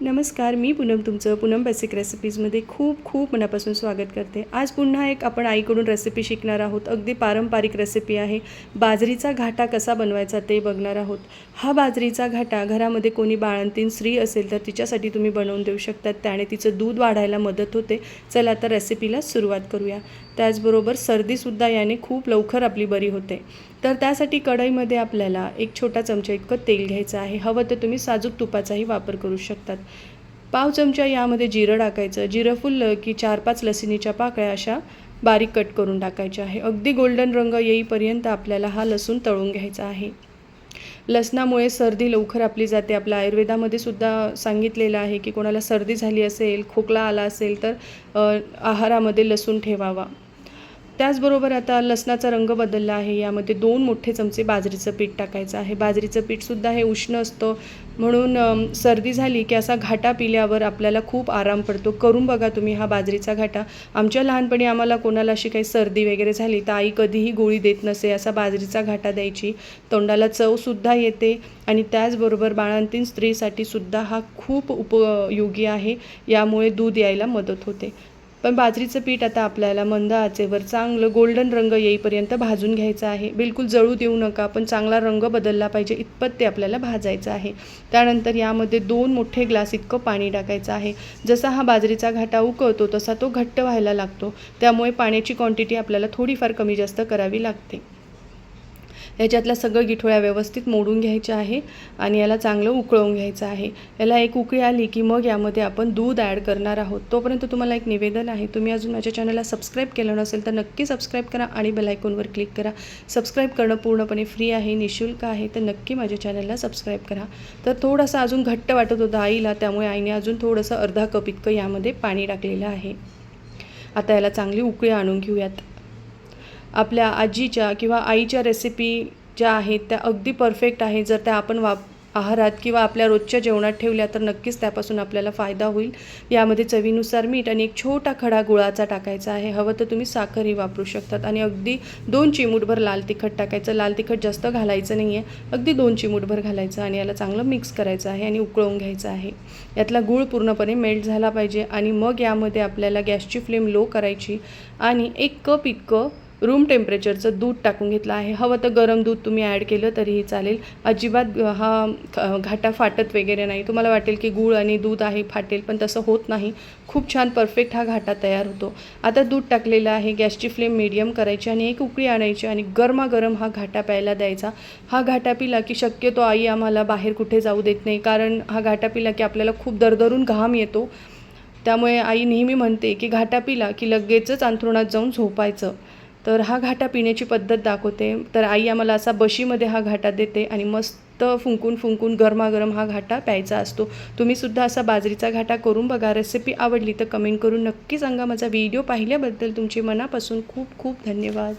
नमस्कार मी पूनम तुमचं पूनम बेसिक रेसिपीजमध्ये खूप खूप मनापासून स्वागत करते. आज पुन्हा एक आपण आईकडून रेसिपी शिकणार आहोत. अगदी पारंपरिक रेसिपी आहे. बाजरीचा घाटा कसा बनवायचा ते बघणार आहोत. हा बाजरीचा घाटा घरामध्ये कोणी बाळंतीण स्त्री असेल तर तिच्यासाठी तुम्ही बनवून देऊ शकतात त्याने तिचं दूध वाढायला मदत होते. चला आता रेसिपीला सुरुवात करूया. त्याचबरोबर सर्दीसुद्धा याने खूप लवकर आपली बरी होते. तर त्यासाठी कढईमध्ये आपल्याला एक छोटा चमचा इतकं तेल घ्यायचं आहे. हवं तर तुम्ही साजूक तुपाचाही वापर करू शकतात. पाव चमचा यामध्ये जिरं टाकायचं. जिरं फुललं की चार पाच लसणीच्या पाकळ्या अशा बारीक कट करून टाकायच्या आहे. अगदी गोल्डन रंग येईपर्यंत आपल्याला हा लसूण तळून घ्यायचा आहे. लसणामुळे सर्दी लवकर आपली जाते. आपल्या आयुर्वेदामध्ये सुद्धा सांगितलेलं आहे की कोणाला सर्दी झाली असेल खोकला आला असेल तर आहारामध्ये लसूण ठेवावा. त्याचबरोबर आता लसणाचा रंग बदलला आहे. यामध्ये दोन मोठे चमचे बाजरीचं पीठ टाकायचं आहे. बाजरीचं पीठसुद्धा हे उष्ण असतं. म्हणून सर्दी झाली की असा घाटा पिल्यावर आपल्याला खूप आराम पडतो. करून बघा तुम्ही हा बाजरीचा घाटा. आमच्या लहानपणी आम्हाला कोणाला अशी काही सर्दी वगैरे झाली तर आई कधीही गोळी देत नसे. असा बाजरीचा घाटा द्यायची. तोंडाला चवसुद्धा येते. आणि त्याचबरोबर बाळंतीण स्त्रीसाठी सुद्धा हा खूप उपयोगी आहे. यामुळे दूध यायला मदत होते. पण बाजरीचं पीठ आता आपल्याला मंद आचेवर चांगलं गोल्डन रंग येईपर्यंत भाजून घ्यायचं आहे. बिलकुल जळू देऊ नका पण चांगला रंग बदलला पाहिजे इतपत ते आपल्याला भाजायचं आहे. त्यानंतर यामध्ये दोन मोठे ग्लास इतकं पाणी टाकायचं आहे. जसा हा बाजरीचा घाटा उकळतो तसा तो घट्ट व्हायला लागतो. त्यामुळे पाण्याची क्वांटिटी आपल्याला थोडीफार कमी जास्त करावी लागते. याच्यातल्या सगळं गिठोळ्या व्यवस्थित मोडून घ्यायच्या आहे आणि याला चांगलं उकळवून घ्यायचं आहे. याला एक उकळी आली की मग यामध्ये आपण दूध ॲड करणार आहोत. तोपर्यंत तुम्हाला एक निवेदन आहे. तुम्ही अजून माझ्या चॅनलला सबस्क्राईब केलं नसेल तर नक्की सबस्क्राईब करा आणि बेलायकॉनवर क्लिक करा. सबस्क्राईब करणं पूर्णपणे फ्री आहे निशुल्क आहे तर नक्की माझ्या चॅनलला सबस्क्राईब करा. तर थोडासा अजून घट्ट वाटत होता आईला त्यामुळे आईने अजून थोडंसं अर्धा कप इतकं यामध्ये पाणी टाकलेलं आहे. आता याला चांगली उकळी आणून घेऊयात. आपल्या आजीच्या किंवा आईच्या रेसिपी ज्या आहेत त्या अगदी परफेक्ट आहे जर त्या आपण वाप आहारात किंवा आपल्या रोजच्या जेवणात ठेवल्या तर नक्कीच त्यापासून आपल्याला फायदा होईल. यामध्ये चवीनुसार मीठ आणि एक छोटा खडा गुळाचा टाकायचा आहे. हवं तर तुम्ही साखरही वापरू शकतात आणि अगदी दोन चिमूटभर लाल तिखट टाकायचं. लाल तिखट जास्त घालायचं नाही आहे अगदी दोन चिमूटभर घालायचं आणि याला चांगलं मिक्स करायचं आहे आणि उकळवून घ्यायचं आहे. यातला गूळ पूर्णपणे मेल्ट झाला पाहिजे आणि मग यामध्ये आपल्याला गॅसची फ्लेम लो करायची आणि एक कप इतकं रूम टेम्परेचरचं दूध टाकून घेतलं आहे. हवं तर गरम दूध तुम्ही ॲड केलं तरीही चालेल. अजिबात हा घाटा फाटत वगैरे नाही. तुम्हाला वाटेल की गूळ आणि दूध आहे फाटेल पण तसं होत नाही. खूप छान परफेक्ट हा घाटा तयार होतो. आता दूध टाकलेलं आहे गॅसची फ्लेम मीडियम करायची आणि एक उकळी आणायची आणि गरमागरम हा घाटा प्यायला द्यायचा. हा घाटा पिला की शक्यतो आई आम्हाला बाहेर कुठे जाऊ देत नाही कारण हा घाटा पिला की आपल्याला खूप दरदरून घाम येतो. त्यामुळे आई नेहमी म्हणते की घाटा पिला की लगेचच अंथरुणात जाऊन झोपायचं. तर हा घाटा पिण्याची पद्धत दाखवते. तर आई आम्हाला असा बशीमध्ये हा घाटा देते आणि मस्त फुंकून फुंकून गरमागरम हा घाटा प्यायचा असतो. तुम्हीसुद्धा असा बाजरीचा घाटा करून बघा. रेसिपी आवडली तर कमेंट करून नक्की सांगा. माझा व्हिडिओ पाहिल्याबद्दल तुमचे मनापासून खूप खूप धन्यवाद.